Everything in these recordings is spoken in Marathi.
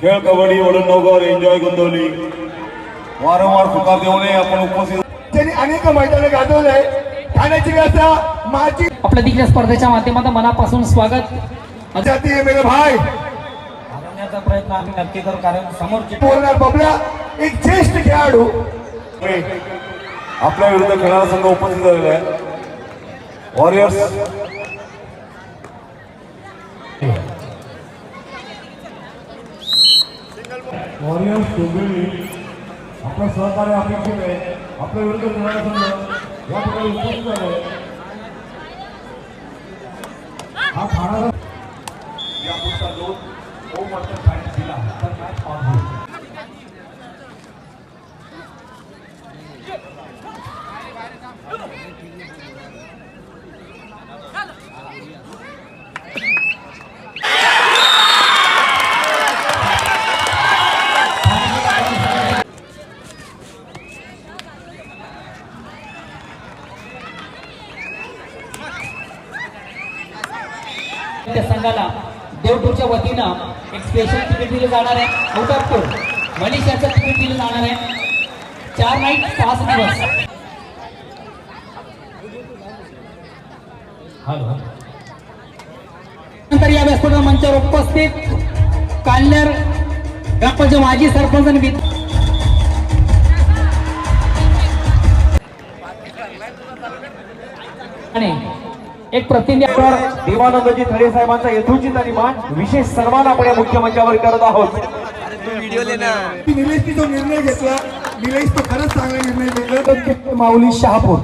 खेळ कबड्डी वडणगावर एन्जॉय गोंदवली. वारंवार सुकार देऊ नये आपण उपस्थित त्यांनी अनेक मैदाने गाजवलंय ठाण्याची व्यवस्था माझी आपल्या तिकडे स्पर्धेच्या माध्यमातून मनापासून स्वागत. जाती आहे मेरे भाई. करण्याचा प्रयत्न आम्ही नक्की करू कारण समोरचे बोलणार बबल्या एक ज्येष्ठ खेळाडू. आपल्या विरुद्ध खेळणारा संघ उपस्थित झालेला आहे. वॉरियर्स वॉरियर्स डोंबिवली आपलं सहकार्य अपेक्षित आहे आपल्या विरुद्ध खेळणारा संघ या ठिकाणी उपस्थित झाले हा ठाण्याचा या पुढचा दोन ओम वाटतं ठाण्यात दिला तर मॅच पास होईल त्या संघाला देवटूरच्या वतीनं एक स्पेशल तिकीट दिलं जाणार आहे. आउट ऑफ टूर मलेशियाचं तिकीट दिलं जाणार आहे. चार नाईट पाच दिवस. नंतर या व्यासपीठ मंचावर उपस्थित कान्यार ग्रामपंचायत माजी सरपंच आणि आणि एक प्रतिनिधी देवानंदजी खडे साहेबांचा यथोचित आणि मान विशेष सन्मान आपण या मुख्य मंचावर करत आहोत. की निलेशनी जो निर्णय घेतला निलेश तो खरंच चांगला निर्णय घेतला. माऊली शहापूर.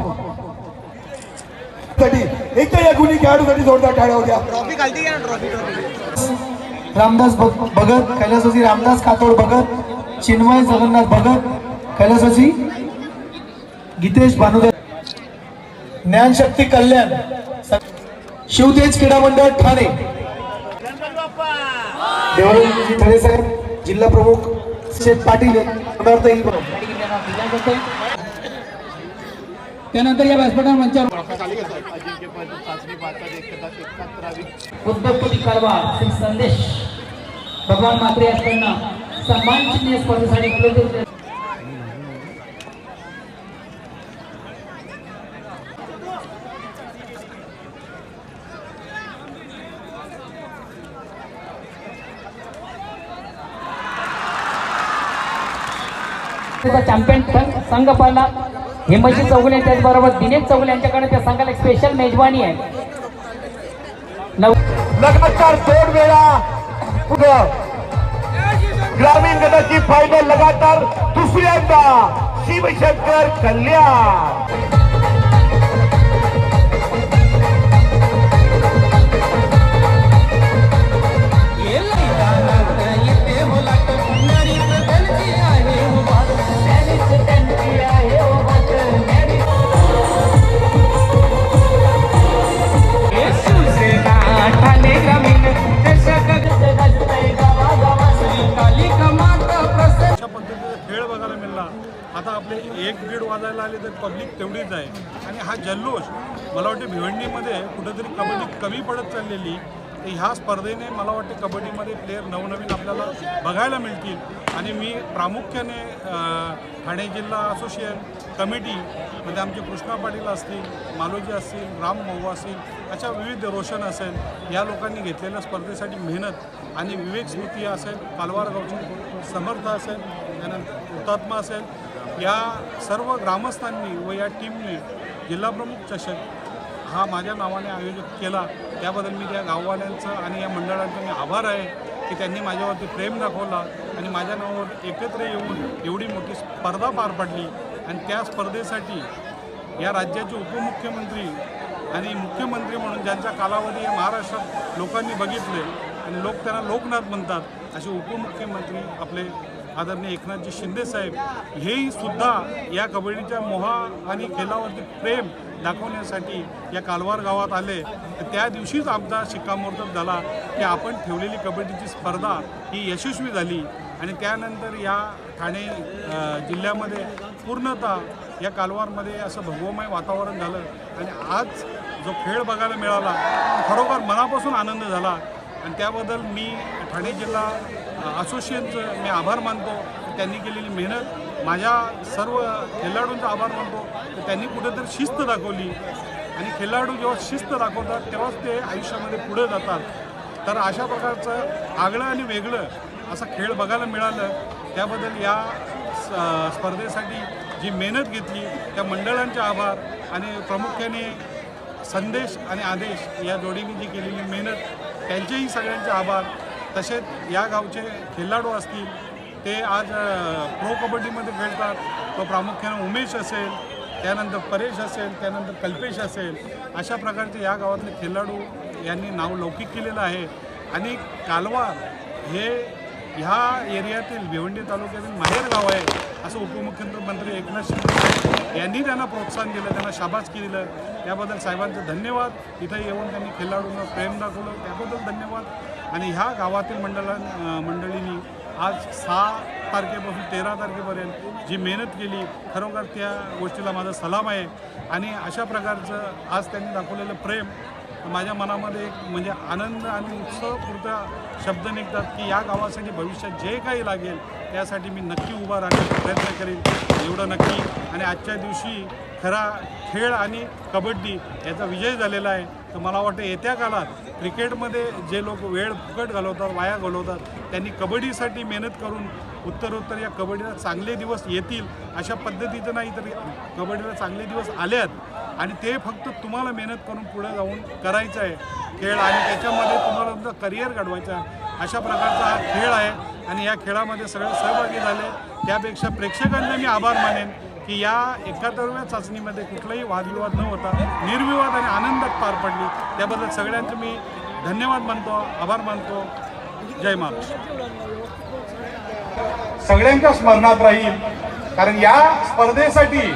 साठी एकदा या गुन्हे खेळाडूसाठी जोरदार टाळ्या होत्या. रामदास भग- भगत कैलासवासी रामदास कातोड भगत चिन्मय जगन्नाथ भगत कैलासवासी गीतेश भानुदर ज्ञानशक्ती कल्याण. शिवतेज क्रीडा मंडळ ठाणे देवानंदजी खडे साहेब जिल्हा प्रमुख पाटील. त्यानंतर या व्यासपीठावर मंचावर उद्धवपती कारभार श्री संदेश भगवान मात्रे यांना सन्मान चिन्ह स्पर्धेसाठी उपलब्ध चॅम्पियन संघ- संघ पाहिला हेमशी चौगुले त्याचबरोबर दिनेश चौगुले यांच्याकडे त्या संघाला एक स्पेशल मेजवानी आहे. नऊ लगातार दोन वेळा ग्रामीण गटाची फायनल लगातार दुसऱ्यांदा. शिवशंकर कल्याण. भिवंडीमध्ये कुठेतरी कबड्डी कमी पडत चाललेली. तर ह्या स्पर्धेने मला वाटते कबड्डीमध्ये प्लेयर नवनवीन आपल्याला बघायला मिळतील. आणि मी प्रामुख्याने ठाणे जिल्हा असोसिएशन कमिटीमध्ये आमचे कृष्णा पाटील असतील मालोजी असतील राम मऊ असतील अशा विविध रोशन असेल या लोकांनी घेतलेल्या स्पर्धेसाठी मेहनत आणि विवेक स्मृती असेल कालवार गावचे समर्थ असेल त्यानंतर हुतात्मा असेल या सर्व ग्रामस्थांनी व या टीमने जिल्हाप्रमुख चषक हा माझ्या नावाने आयोजित केला. त्याबद्दल मी त्या गाववाल्यांचं आणि या मंडळांचा मी आभार आहे की त्यांनी माझ्यावरती प्रेम दाखवला आणि माझ्या नावावर एकत्र येऊन एवढी मोठी स्पर्धा पार पडली. आणि त्या स्पर्धेसाठी या राज्याचे उपमुख्यमंत्री आणि मुख्यमंत्री म्हणून ज्यांचा कालावधी या महाराष्ट्रात लोकांनी बघितले आणि लोक त्यांना लोकनाथ म्हणतात असे उपमुख्यमंत्री आपले आदरणीय एकनाथजी शिंदे साहेब हेही सुद्धा या कबड्डीच्या मोहा आणि खेळावरती प्रेम दाखवण्यासाठी या कालवार गावात आले. तर त्या दिवशीच आमचा शिक्कामोर्तब झाला की आपण ठेवलेली कबड्डीची स्पर्धा ही यशस्वी झाली आणि त्यानंतर या ठाणे जिल्ह्यामध्ये पूर्णतः या कालवारमध्ये असं भगवमय वातावरण झालं आणि आज जो खेळ बघायला मिळाला खरोखर मनापासून आनंद झाला. आणि त्याबद्दल मी ठाणे जिल्हा अ, असोसिएशनचं मी आभार मानतो. त्यांनी केलेली मेहनत माझ्या सर्व खेळाडूंचा आभार मानतो. त्यांनी कुठेतरी शिस्त दाखवली. आणि खेळाडू जेव्हा शिस्त दाखवतात तेव्हाच ते आयुष्यामध्ये पुढे जातात. तर अशा प्रकारचं आगळं आणि वेगळं असा खेळ बघायला मिळालं. त्याबद्दल या स्पर्धेसाठी जी मेहनत घेतली त्या मंडळांचे आभार आणि प्रामुख्याने संदेश आणि आदेश या जोडीने जी केलेली मेहनत त्यांचेही सगळ्यांचे आभार. तसेच या गावचे खेळाडू असतील ते आज प्रो कबड्डीमध्ये खेळतात. तो प्रामुख्याने उमेश असेल त्यानंतर परेश असेल त्यानंतर कल्पेश असेल अशा प्रकारचे या गावातले खेळाडू यांनी नाव लौकिक केलेलं आहे. आणि कालवार हे ह्या एरियातील भिवंडी तालुक्यातील माहेर गाव आहे असं उपमुख्यमंत्री एकनाथ शिंदे यांनी त्यांना प्रोत्साहन दिलं त्यांना शाबासकी दिलं त्याबद्दल साहेबांचं धन्यवाद. इथं येऊन त्यांनी खेळाडूंना प्रेम दाखवलं. त्याबद्दल धन्यवाद. आणि ह्या गावातील मंडळा मंडळींनी आज सहा तारखेपासून तेरा तारखेपर्यंत जी मेहनत केली खरोखर त्या गोष्टीला माझा सलाम आहे. आणि अशा प्रकारचं आज त्यांनी दाखवलेलं प्रेम माझ्या मनामध्ये एक म्हणजे आनंद आणि उत्सवपूर्त शब्द निघतात की या गावासाठी भविष्यात जे काही लागेल त्यासाठी मी नक्की उभा राहण्याचा प्रयत्न करेन. एवढं नक्की. आणि आजच्या दिवशी खरा खेळ आणि कबड्डी याचा विजय झालेला आहे. तर मला वाटतं येत्या काळात क्रिकेटमध्ये जे लोक वेळ फुकट घालवतात वाया घालवतात त्यांनी कबड्डीसाठी मेहनत करून उत्तरोत्तर या कबड्डीला चांगले दिवस येतील अशा पद्धतीचं नाही तर कबड्डीला चांगले दिवस आल्यात. आणि ते फक्त तुम्हाला मेहनत करून पुढे जाऊन करायचं आहे. खेळ आणि त्याच्यामध्ये तुम्हाला तुमचं करिअर घडवायचं आहे. अशा प्रकारचा हा खेळ आहे. आणि या खेळामध्ये सगळे सहभागी झाले. त्यापेक्षा प्रेक्षकांचे मी आभार मानेन. की या एकाहत्तरव्या चाचणीमध्ये कुठलाही वादविवाद न होता निर्विवाद आणि आनंदात पार पडली. त्याबद्दल सगळ्यांचं मी धन्यवाद मानतो आभार मानतो. जय महाराष्ट्र. सगळ्यांच्या स्मरणात राहील कारण या स्पर्धेसाठी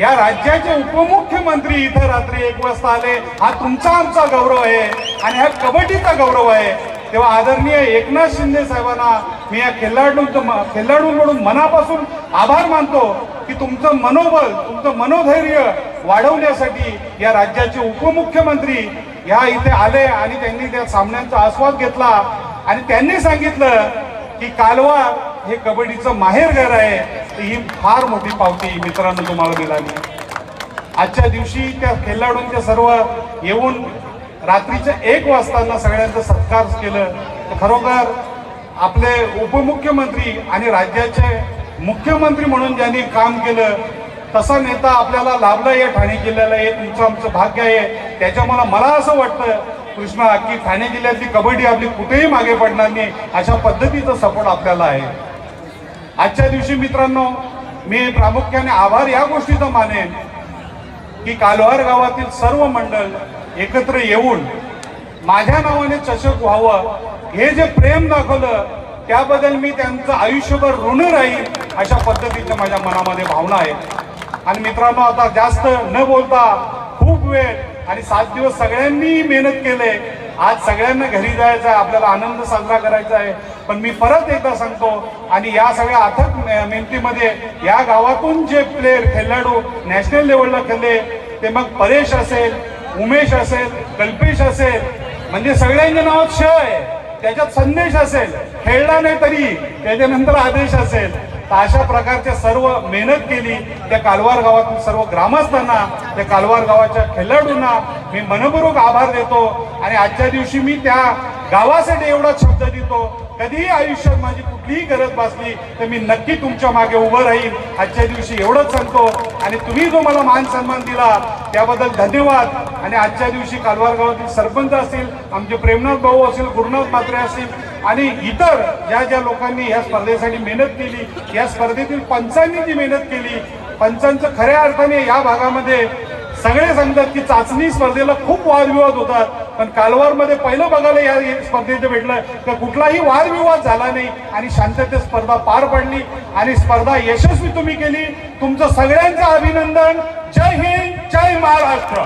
या राज्याचे उपमुख्यमंत्री इथं रात्री एक वाजता आले. हा तुमचा आमचा गौरव आहे आणि हा कबड्डीचा गौरव आहे. तेव्हा आदरणीय एकनाथ शिंदे साहेबांना मी या खेळाडूंचं खेळाडूंकडून मनापासून आभार मानतो की तुमचं मनोबल तुमचं मनोधैर्य वाढवण्यासाठी या राज्याचे उपमुख्यमंत्री ह्या इथे आले आणि त्यांनी त्या सामन्यांचा आस्वाद घेतला. आणि त्यांनी सांगितलं की कालवा हे कबड्डीचं माहेरघर आहे. ही फार मोठी पावती मित्रांनो तुम्हाला मिळाली. आजच्या दिवशी त्या खेळाडूंच्या सर्व येऊन रात्रीच्या एक वाजताना सगळ्यांचा सत्कार केलं. तर खरोखर आपले उपमुख्यमंत्री आणि राज्याचे मुख्यमंत्री म्हणून ज्यांनी काम केलं तसा नेता आपल्याला लाभला या ठाणे जिल्ह्याला हे तुमचं आमचं भाग्य आहे. त्याच्यामुळे मला असं वाटतं कृष्णा की ठाणे जिल्ह्यातली कबड्डी आपली कुठेही मागे पडणार नाही अशा पद्धतीचा सपोर्ट आपल्याला आहे. आजच्या दिवशी मित्रांनो मी प्रामुख्याने आभार या गोष्टीचा मानेन की कालवार गावातील सर्व मंडळ एकत्र येऊन माझ्या नावाने चषक व्हावं हे जे प्रेम दाखवलं त्याबद्दल मी त्यांचं आयुष्यभर ऋण राहील अशा पद्धतीच्या माझ्या मनामध्ये भावना आहे आणि मित्रांनो आता जास्त न बोलता खूप वेळ आणि सात दिवस सगळ्यांनी मेहनत केले. आज सगळ्यांना घरी जायचं आहे आपल्याला आनंद साजरा करायचा आहे. पण मी परत एकदा सांगतो आणि या सगळ्या अथक मेहनतीमध्ये या गावातून जे प्लेयर खेळाडू नॅशनल लेवलला खेळले ते मग परेश असेल उमेश असेल कल्पेश असेल म्हणजे सगळ्यांच्या नावात श आहे त्याच्यात संदेश असेल. खेळला नाही तरी त्याच्यानंतर आदेश असेल. तर अशा प्रकारच्या सर्व मेहनत केली. त्या कालवार गावातील सर्व ग्रामस्थांना त्या कालवार गावाच्या खेळाडूंना मी मनपूर्वक आभार देतो. आणि आजच्या दिवशी मी त्या गावासाठी एवढा शब्द देतो. कधीही आयुष्यात माझी कुठलीही गरज भासली तर मी नक्की तुमच्या मागे उभं राहील आजच्या दिवशी एवढंच सांगतो. आणि तुम्ही जो मला मान सन्मान दिला त्याबद्दल धन्यवाद. आणि आजच्या दिवशी कालवार गावातील सरपंच असतील आमचे प्रेमनाथ भाऊ असेल गुरुनाथ मात्रे असतील आणि इतर ज्या ज्या लोकांनी या स्पर्धेसाठी मेहनत केली या स्पर्धेतील पंचांनी जी मेहनत केली पंचांचं खऱ्या अर्थाने या भागामध्ये सगळे सांगतात की चाचणी स्पर्धेला खूप वादविवाद होतात. पण कालवारमध्ये पहिलं बघायला या स्पर्धेचं भेटलं तर कुठलाही वादविवाद झाला नाही आणि शांततेत स्पर्धा पार पडली आणि स्पर्धा यशस्वी तुम्ही केली. तुमचं सगळ्यांचं अभिनंदन. जय हिंद जय महाराष्ट्र.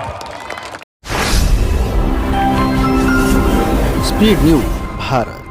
Speed news Bharat.